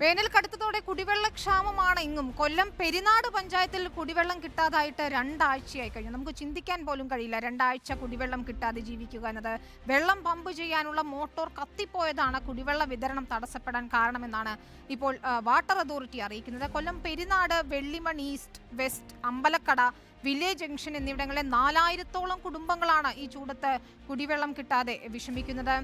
വേനൽ കടുത്തതോടെ കുടിവെള്ള ക്ഷാമമാണ് ഇങ്ങും. കൊല്ലം പെരിനാട് പഞ്ചായത്തിൽ കുടിവെള്ളം കിട്ടാതായിട്ട് രണ്ടാഴ്ചയായി കഴിഞ്ഞു. നമുക്ക് ചിന്തിക്കാൻ പോലും കഴിയില്ല. രണ്ടാഴ്ച കുടിവെള്ളം കിട്ടാതെ ജീവിക്കുക എന്നത്. വെള്ളം പമ്പ് ചെയ്യാനുള്ള മോട്ടോർ കത്തിപ്പോയതാണ് കുടിവെള്ള വിതരണം തടസ്സപ്പെടാൻ കാരണമെന്നാണ് ഇപ്പോൾ വാട്ടർ അതോറിറ്റി അറിയിക്കുന്നത്. Kollam Perinad Vellimon east west Ambalakkada village junction എന്നിവിടങ്ങളിലെ നാലായിരത്തോളം കുടുംബങ്ങളാണ് ഈ ചൂടത്ത് കുടിവെള്ളം കിട്ടാതെ വിഷമിക്കുന്നത്.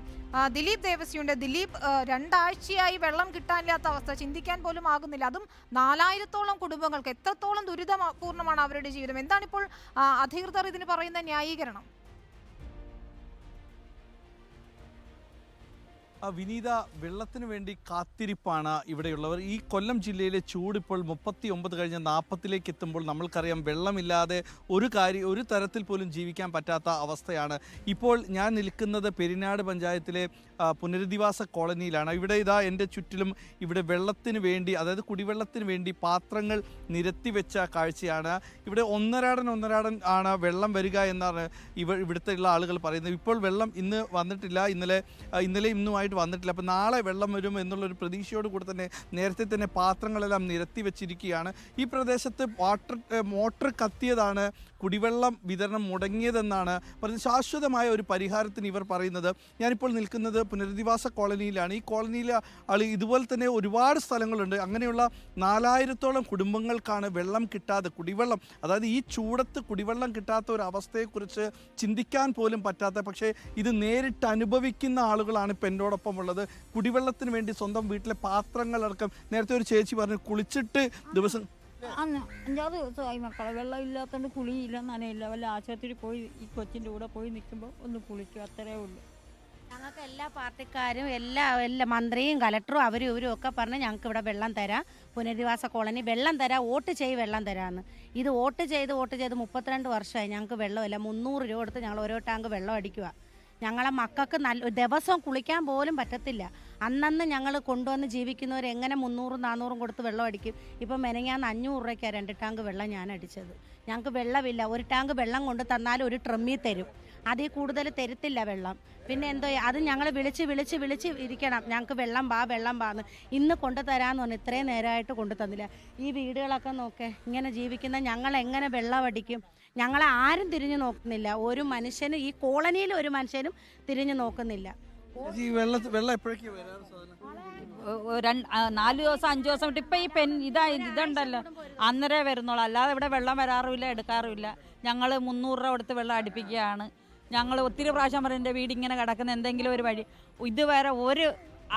ദിലീപ് ദേവസ്യുണ്ട്. ദിലീപ് രണ്ടാഴ്ചയായി വെള്ളം കിട്ടാനില്ലാത്ത അവസ്ഥ. ചിന്തിക്കാൻ പോലും ആകുന്നില്ല. അതും നാലായിരത്തോളം കുടുംബങ്ങൾക്ക് എത്രത്തോളം ദുരിതപൂർണമാണ് അവരുടെ ജീവിതം. എന്താണിപ്പോൾ അധികൃതർ ഇതിന് പറയുന്ന ന്യായീകരണം? വിനീത വെള്ളത്തിന് വേണ്ടി കാത്തിരിപ്പാണ് ഇവിടെയുള്ളവർ. ഈ കൊല്ലം ജില്ലയിലെ ചൂട് ഇപ്പോൾ മുപ്പത്തി ഒമ്പത് കഴിഞ്ഞ് നാൽപ്പത്തിലേക്ക് എത്തുമ്പോൾ നമ്മൾക്കറിയാം വെള്ളമില്ലാതെ ഒരു കാര്യം ഒരു തരത്തിൽ പോലും ജീവിക്കാൻ പറ്റാത്ത അവസ്ഥയാണ്. ഇപ്പോൾ ഞാൻ നിൽക്കുന്നത് പെരിനാട് പഞ്ചായത്തിലെ പുനരധിവാസ കോളനിയിലാണ്. ഇവിടെ ഇതാ എന്റെ ചുറ്റിലും ഇവിടെ വെള്ളത്തിന് വേണ്ടി അതായത് കുടിവെള്ളത്തിന് വേണ്ടി പാത്രങ്ങൾ നിരത്തി വെച്ച കാഴ്ചയാണ്. ഇവിടെ ഒന്നരാടൻ ഒന്നരാടൻ ആണ് വെള്ളം വരിക എന്നാണ് ഇവ ഇവിടുത്തെ ഉള്ള ആളുകൾ പറയുന്നത്. ഇപ്പോൾ വെള്ളം ഇന്ന് വന്നിട്ടില്ല. ഇന്നലെ ഇന്നലെ ഇന്നലെ ഇന്നുമായിട്ട് വന്നിട്ടില്ല. അപ്പോൾ നാളെ വെള്ളം വരും എന്നുള്ളൊരു പ്രതീക്ഷയോട് കൂടെ തന്നെ നേരത്തെ തന്നെ പാത്രങ്ങളെല്ലാം നിരത്തി വെച്ചിരിക്കുകയാണ്. ഈ പ്രദേശത്ത് വാട്ടർ മോട്ടർ കത്തിയതാണ്. കുടിവെള്ളം വിതരണം മുടങ്ങിയതെന്നാണ് പറഞ്ഞ ശാശ്വതമായ ഒരു പരിഹാരത്തിന് ഇവർ പറയുന്നത്. ഞാനിപ്പോൾ നിൽക്കുന്നത് പുനരധിവാസ കോളനിയിലാണ്. ഈ കോളനിയിലെ ആൾ ഇതുപോലെ തന്നെ ഒരുപാട് സ്ഥലങ്ങളുണ്ട്. അങ്ങനെയുള്ള നാലായിരത്തോളം കുടുംബങ്ങൾക്കാണ് വെള്ളം കിട്ടാതെ കുടിവെള്ളം. അതായത് ഈ ചൂടത്ത് കുടിവെള്ളം കിട്ടാത്ത ഒരു അവസ്ഥയെക്കുറിച്ച് ചിന്തിക്കാൻ പോലും പറ്റാത്ത പക്ഷേ ഇത് നേരിട്ട് അനുഭവിക്കുന്ന ആളുകളാണ് ഇപ്പം എന്നോടൊപ്പം ഉള്ളത് കുടിവെള്ളത്തിന് വേണ്ടി സ്വന്തം വീട്ടിലെ പാത്രങ്ങളടക്കം നേരത്തെ ഒരു ചേച്ചി പറഞ്ഞു കുളിച്ചിട്ട് ദിവസം അന്ന് അഞ്ചാറ് ദിവസമായി മക്കളെ. വെള്ളം ഇല്ലാത്തതുകൊണ്ട് കുളിയില്ല നനയില്ല. വല്ല ആശുപത്രിയിൽ പോയി ഈ കൊച്ചിന്റെ കൂടെ പോയി നിൽക്കുമ്പോൾ ഒന്ന് കുളിക്കും അത്രേ ഉള്ളൂ. ഞങ്ങൾക്ക് എല്ലാ പാർട്ടിക്കാരും എല്ലാ എല്ലാ മന്ത്രിയും കലക്ടറും അവരും ഇവരും ഒക്കെ പറഞ്ഞ് ഞങ്ങൾക്ക് ഇവിടെ വെള്ളം തരാം. പുനരധിവാസ കോളനി വെള്ളം തരാം വോട്ട് ചെയ്ത് വെള്ളം തരാമെന്ന് ഇത് വോട്ട് ചെയ്ത് വോട്ട് ചെയ്ത് മുപ്പത്തിരണ്ട് വർഷമായി ഞങ്ങൾക്ക് വെള്ളമില്ല. മുന്നൂറ് രൂപ കൊടുത്ത് ഞങ്ങൾ ഓരോ ടാങ്ക് വെള്ളം അടിക്കുക ഞങ്ങളെ മക്കൾക്ക് നല്ല ദിവസം കുളിക്കാൻ പോലും പറ്റത്തില്ല. അന്നന്ന് ഞങ്ങൾ കൊണ്ടുവന്ന് ജീവിക്കുന്നവർ എങ്ങനെ മുന്നൂറും നാനൂറും കൊടുത്ത് വെള്ളം അടിക്കും? ഇപ്പം മെനങ്ങാന്ന് അഞ്ഞൂറ് രൂപയ്ക്കാണ് രണ്ട് ടാങ്ക് വെള്ളം ഞാൻ അടിച്ചത്. ഞങ്ങൾക്ക് വെള്ളമില്ല. ഒരു ടാങ്ക് വെള്ളം കൊണ്ട് തന്നാൽ ഒരു ട്രമ്മി തരും. അതിൽ കൂടുതൽ തരത്തില്ല വെള്ളം. പിന്നെ എന്തോ അത് ഞങ്ങൾ വിളിച്ച് വിളിച്ച് വിളിച്ച് ഇരിക്കണം. ഞങ്ങൾക്ക് വെള്ളം പാ വെള്ളം പാന്ന് ഇന്ന് കൊണ്ടു തരാമെന്ന് പറഞ്ഞു ഇത്രയും നേരമായിട്ട് കൊണ്ടു തന്നില്ല. ഈ വീടുകളൊക്കെ നോക്കേ ഇങ്ങനെ ജീവിക്കുന്ന ഞങ്ങൾ എങ്ങനെ വെള്ളം അടിക്കും? ഞങ്ങളെ ആരും തിരിഞ്ഞു നോക്കുന്നില്ല. ഒരു മനുഷ്യനും ഈ കോളനിയിൽ ഒരു മനുഷ്യനും തിരിഞ്ഞു നോക്കുന്നില്ല. നാലു ദിവസം അഞ്ചു ദിവസം ഇപ്പൊ ഈ പെൻ ഇതാ ഇതുണ്ടല്ലോ. അന്നേരേ വരുന്നുള്ളൂ. അല്ലാതെ ഇവിടെ വെള്ളം വരാറുമില്ല എടുക്കാറുമില്ല. ഞങ്ങൾ മുന്നൂറ് രൂപ കൊടുത്ത് വെള്ളം അടുപ്പിക്കുകയാണ്. ഞങ്ങൾ ഒത്തിരി പ്രാവശ്യം പറയും എന്റെ വീട് ഇങ്ങനെ കിടക്കുന്ന എന്തെങ്കിലും ഒരു വഴി. ഇതുവരെ ഒരു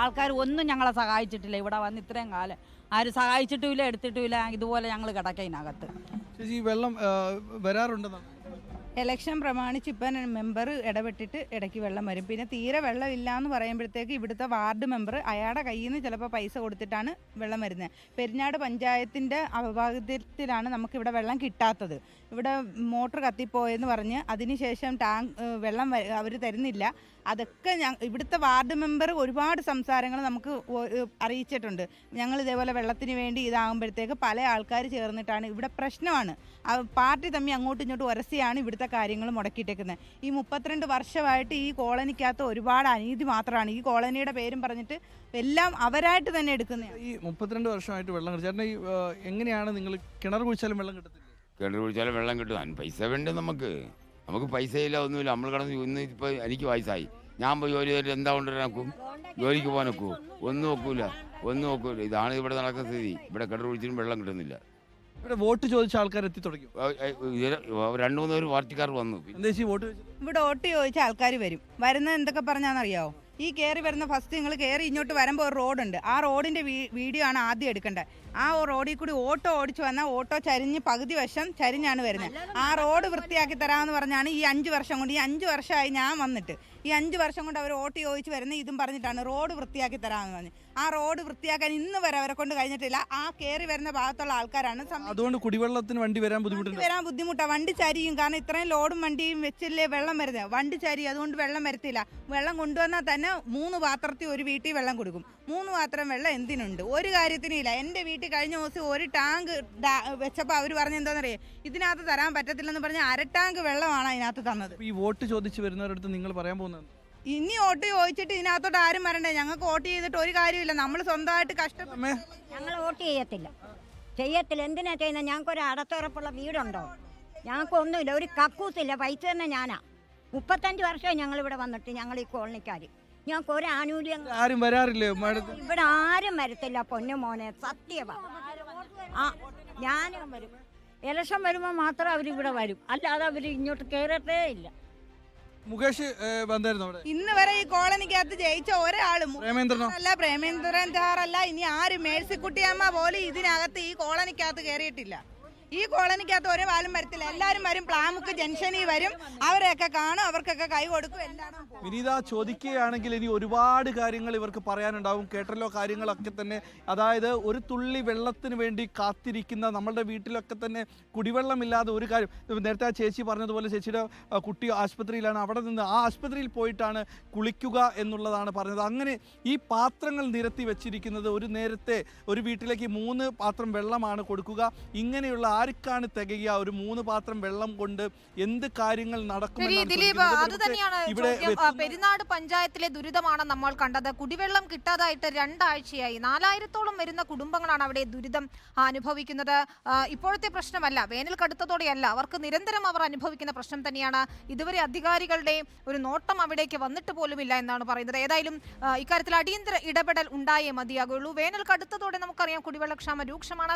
ആൾക്കാർ ഒന്നും ഞങ്ങളെ സഹായിച്ചിട്ടില്ല. ഇവിടെ വന്ന് ഇത്രയും കാലം. ആരും സഹായിച്ചിട്ടുമില്ല എടുത്തിട്ടുമില്ല. ഇതുപോലെ ഞങ്ങൾ കിടക്കതിനകത്ത് ചേച്ചി ഈ വെള്ളം വരാറുണ്ടെന്നാണ്. ഇലക്ഷൻ പ്രമാണിച്ച് ഇപ്പം മെമ്പർ ഇടപെട്ടിട്ട് ഇടയ്ക്ക് വെള്ളം വരും. പിന്നെ തീരെ വെള്ളമില്ല എന്ന് പറയുമ്പോഴത്തേക്ക് ഇവിടുത്തെ വാർഡ് മെമ്പർ അയാളുടെ കയ്യിൽ നിന്ന് ചിലപ്പോൾ പൈസ കൊടുത്തിട്ടാണ് വെള്ളം വരുന്നത് പെരിഞ്ഞാട് പഞ്ചായത്തിന്റെ അഭാഗത്തിലാണ് നമുക്കിവിടെ വെള്ളം കിട്ടാത്തത്. ഇവിടെ മോട്ടർ കത്തിപ്പോയെന്ന് പറഞ്ഞ് അതിനുശേഷം ടാങ്ക് വെള്ളം അവർ തരുന്നില്ല. അതൊക്കെ ഇവിടുത്തെ വാർഡ് മെമ്പർ ഒരുപാട് സംസാരങ്ങൾ നമുക്ക് അറിയിച്ചിട്ടുണ്ട്. ഞങ്ങൾ ഇതേപോലെ വെള്ളത്തിന് വേണ്ടി ഇതാകുമ്പോഴത്തേക്ക് പല ആൾക്കാർ ചേർന്നിട്ടാണ്. ഇവിടെ പ്രശ്നമാണ്. പാർട്ടി തമ്മിൽ അങ്ങോട്ടും ഇങ്ങോട്ടും ഉരസിയാണ് ഇവിടുത്തെ കാര്യങ്ങൾ മുടക്കിയിട്ടേക്കുന്നത് ഈ മുപ്പത്തിരണ്ട് വർഷമായിട്ട് ഈ കോളനിക്കകത്ത് ഒരുപാട് അനീതി മാത്രമാണ്. ഈ കോളനിയുടെ പേരും പറഞ്ഞിട്ട് എല്ലാം അവരായിട്ട് തന്നെ എടുക്കുന്നത് ഈ മുപ്പത്തിരണ്ട് വർഷമായിട്ട് വെള്ളം കിട്ടും. ചേട്ടൻ ഈ എങ്ങനെയാണ് നിങ്ങൾ കിണർ കുഴിച്ചാലും വെള്ളം കിട്ടത്തില്ല? കിണർ കുഴിച്ചാലും വെള്ളം കിട്ടും. പൈസ വേണ്ട നമുക്ക്? നമുക്ക് പൈസയില്ല ഒന്നുമില്ല. നമ്മൾ കിടന്ന് ഇന്ന് ഇപ്പോൾ എനിക്ക് വയസ്സായി. ഞാൻ പോയി ജോലി ചെയ്തിട്ട് എന്താ കൊണ്ടുവരാനൊക്കും ജോലിക്ക് പോകാൻ ഒക്കൂ ഒന്നും ഒക്കൂല ഒന്നും ഒക്കൂല ഇതാണ് ഇവിടെ നടക്കുന്ന സ്ഥിതി. ഇവിടെ കിണർ കുഴിച്ചിട്ടും വെള്ളം കിട്ടുന്നില്ല. ഇവിടെ വോട്ട് ചോദിച്ച ആൾക്കാർ എത്തി തുടങ്ങി രണ്ട് മൂന്ന് പേര് പാർട്ടിക്കാർ വന്നു. പിന്നെ എന്താ ചേച്ചി വോട്ട് ചോദിച്ചത്? ഇവിടെ വോട്ട് ചോദിച്ച ആൾക്കാർ വരും. വരുന്നത് എന്തൊക്കെ പറഞ്ഞാന്നറിയാവോ? ഈ കയറി വരുന്ന ഫസ്റ്റ് നിങ്ങൾ കയറി ഇങ്ങോട്ട് വരുമ്പോൾ ഒരു റോഡുണ്ട്. ആ റോഡിന്റെ വീഡിയോ ആണ് ആദ്യം എടുക്കേണ്ടത് ആ റോഡിൽ കൂടി ഓട്ടോ ഓടിച്ചു വന്നാൽ ഓട്ടോ ചരിഞ്ഞ് പകുതി വശം ചരിഞ്ഞാണ് വരുന്നത്. ആ റോഡ് വൃത്തിയാക്കി തരാമെന്ന് പറഞ്ഞാണ് ഈ അഞ്ച് വർഷം കൊണ്ട് ഈ അഞ്ച് വർഷമായി ഞാൻ വന്നിട്ട്. ഈ അഞ്ച് വർഷം കൊണ്ട് അവർ ഓട്ട് ചോദിച്ച് വരുന്ന ഇതും പറഞ്ഞിട്ടാണ് റോഡ് വൃത്തിയാക്കി തരാമെന്ന് പറഞ്ഞ്. ആ റോഡ് വൃത്തിയാക്കാൻ ഇന്ന് വരെ അവരെ കൊണ്ട് കഴിഞ്ഞിട്ടില്ല. ആ കയറി വരുന്ന ഭാഗത്തുള്ള ആൾക്കാരാണ് അതുകൊണ്ട് കുടിവെള്ളത്തിന് വണ്ടി വരാൻ വണ്ടി ബുദ്ധിമുട്ടുണ്ട് വരാൻ ബുദ്ധിമുട്ടാണ് വണ്ടി ചരിയും. കാരണം ഇത്രയും ലോഡും വണ്ടിയും വെച്ചില്ലേ വെള്ളം വരുന്നത് വണ്ടി ചരി അതുകൊണ്ട് വെള്ളം വരത്തില്ല. വെള്ളം കൊണ്ടുവന്നാൽ തന്നെ മൂന്ന് പാത്രത്തിൽ ഒരു വീട്ടിൽ വെള്ളം കൊടുക്കും. മൂന്ന് മാത്രം വെള്ളം എന്തിനുണ്ട്? ഒരു കാര്യത്തിനും ഇല്ല. എന്റെ വീട്ടിൽ കഴിഞ്ഞ ദിവസം ഒരു ടാങ്ക് വെച്ചപ്പോൾ അവർ പറഞ്ഞ എന്താണെന്നറിയാം ഇതിനകത്ത് തരാൻ പറ്റത്തില്ലെന്ന് പറഞ്ഞ് അര ടാങ്ക് വെള്ളമാണ് അതിനകത്ത് തന്നത്. ഈ വോട്ട് ചോദിച്ച് വരുന്നവരടുത്ത് നിങ്ങൾ പറയാൻ പോകുന്നത് ഇനി വോട്ട് ചോദിച്ചിട്ട് ഇതിനകത്തോട്ട് ആരും വരണ്ടേ? ഞങ്ങൾക്ക് വോട്ട് ചെയ്തിട്ട് ഒരു കാര്യമില്ല. നമ്മൾ സ്വന്തമായിട്ട് കഷ്ടം ഞങ്ങൾ വോട്ട് ചെയ്യത്തില്ല. ചെയ്യത്തില്ല. എന്തിനാ ചെയ്യുന്നത്? ഞങ്ങൾക്ക് ഒരു അടത്തുറപ്പുള്ള വീടുണ്ടോ? ഞങ്ങൾക്ക് ഒന്നുമില്ല ഒരു കക്കൂസില്ല. പൈസ തന്നെ ഞാനാ. മുപ്പത്തഞ്ച് വർഷമായി ഞങ്ങൾ ഇവിടെ വന്നിട്ട് ഞങ്ങൾ ഈ കോളനിക്കാർ ഞങ്ങൾക്ക് ഒരു ആരും വരാറില്ലേ മാഡം ഇവിടെ ആരും വരത്തില്ല പൊന്നു മോനെ സത്യമാണ് ആ ഞാനും വരും. ഇലക്ഷൻ വരുമ്പോൾ മാത്രം അവരിവിടെ വരും. അല്ലാതെ അവർ ഇങ്ങോട്ട് കയറത്തേ ഇല്ല. മുകേഷ് വന്നായിരുന്നു അവിടെ? ഇന്ന് വരെ ഈ കോളനിക്കകത്ത് ജയിച്ച ഒരാളും പ്രേമേന്ദ്രനോ? അല്ല പ്രേമേന്ദ്രൻ സാറല്ല ഇനി ആരും മേഴ്സിക്കുട്ടിയമ്മ പോലും ഇതിനകത്ത് ഈ കോളനിക്കകത്ത് കയറിയിട്ടില്ല ഈ കോളനിക്കകത്ത് ഒരു വാലും വരത്തില്ല. എല്ലാരും വരും പ്ലാമുക്ക് ജംഗ്ഷനിൽ വരും. അവരെയൊക്കെ കാണും അവർക്കൊക്കെ കൈ കൊടുക്കും എല്ലാവരും വിനീത ചോദിക്കുകയാണെങ്കിൽ ഇനി ഒരുപാട് കാര്യങ്ങൾ ഇവർക്ക് പറയാനുണ്ടാവും. കേട്ടല്ലോ കാര്യങ്ങളൊക്കെ തന്നെ. അതായത് ഒരു തുള്ളി വെള്ളത്തിന് വേണ്ടി കാത്തിരിക്കുന്ന നമ്മളുടെ വീട്ടിലൊക്കെ തന്നെ കുടിവെള്ളമില്ലാതെ ഒരു കാര്യം. നേരത്തെ ആ ചേച്ചി പറഞ്ഞതുപോലെ ചേച്ചിയുടെ കുട്ടി ആശുപത്രിയിലാണ്. അവിടെ നിന്ന് ആ ആശുപത്രിയിൽ പോയിട്ടാണ് കുളിക്കുക എന്നുള്ളതാണ് പറഞ്ഞത്. അങ്ങനെ ഈ പാത്രങ്ങൾ നിരത്തി വെച്ചിരിക്കുന്നത് ഒരു നേരത്തെ ഒരു വീട്ടിലേക്ക് മൂന്ന് പാത്രം വെള്ളമാണ് കൊടുക്കുക. ഇങ്ങനെയുള്ള ആർക്കാണ് തികയുക ഒരു മൂന്ന് പാത്രം വെള്ളം കൊണ്ട് എന്ത് കാര്യങ്ങൾ നടക്കും പെരുന്നാട് ദിലീപ് അത് തന്നെയാണ് പഞ്ചായത്തിലെ ദുരിതമാണ് നമ്മൾ കണ്ടത്. കുടിവെള്ളം കിട്ടാതായിട്ട് രണ്ടാഴ്ചയായി. നാലായിരത്തോളം വരുന്ന കുടുംബങ്ങളാണ് അവിടെ ദുരിതം അനുഭവിക്കുന്നത്. ഇപ്പോഴത്തെ പ്രശ്നമല്ല വേനൽ കടുത്തതോടെയല്ല. അവർക്ക് നിരന്തരം അവർ അനുഭവിക്കുന്ന പ്രശ്നം തന്നെയാണ്. ഇതുവരെ അധികാരികളുടെ ഒരു നോട്ടം അവിടേക്ക് വന്നിട്ട് പോലുമില്ല എന്നാണ് പറയുന്നത്. ഏതായാലും ഇക്കാര്യത്തിൽ അടിയന്തര ഇടപെടൽ ഉണ്ടായേ മതിയാകുള്ളൂ. വേനൽ കടുത്തതോടെ നമുക്കറിയാം കുടിവെള്ളക്ഷാമം രൂക്ഷമാണ്.